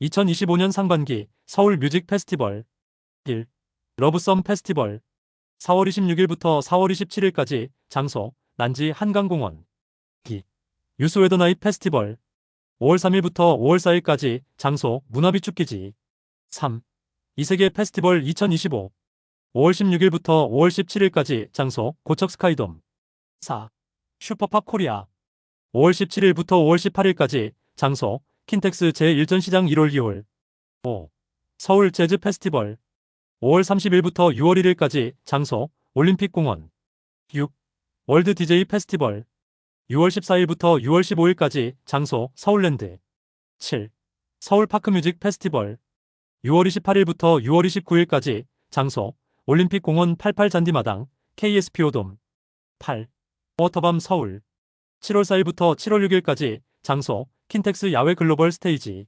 2025년 상반기 서울 뮤직 페스티벌 1. 러브썸 페스티벌 4월 26일부터 4월 27일까지 장소 난지 한강공원 2. 유스웨더 나잇 페스티벌 5월 3일부터 5월 4일까지 장소 문화비축기지 3. 이세계 페스티벌 2025 5월 16일부터 5월 17일까지 장소 고척 스카이돔 4. 슈퍼팝 코리아 5월 17일부터 5월 18일까지 장소 킨텍스 제1전시장 1월 2월 5. 서울 재즈 페스티벌 5월 30일부터 6월 1일까지 장소 올림픽공원 6. 월드 DJ 페스티벌 6월 14일부터 6월 15일까지 장소 서울랜드 7. 서울 파크뮤직 페스티벌 6월 28일부터 6월 29일까지 장소 올림픽공원 88잔디마당 KSPO돔 8. 워터밤 서울 7월 4일부터 7월 6일까지 장소 킨텍스 야외 글로벌 스테이지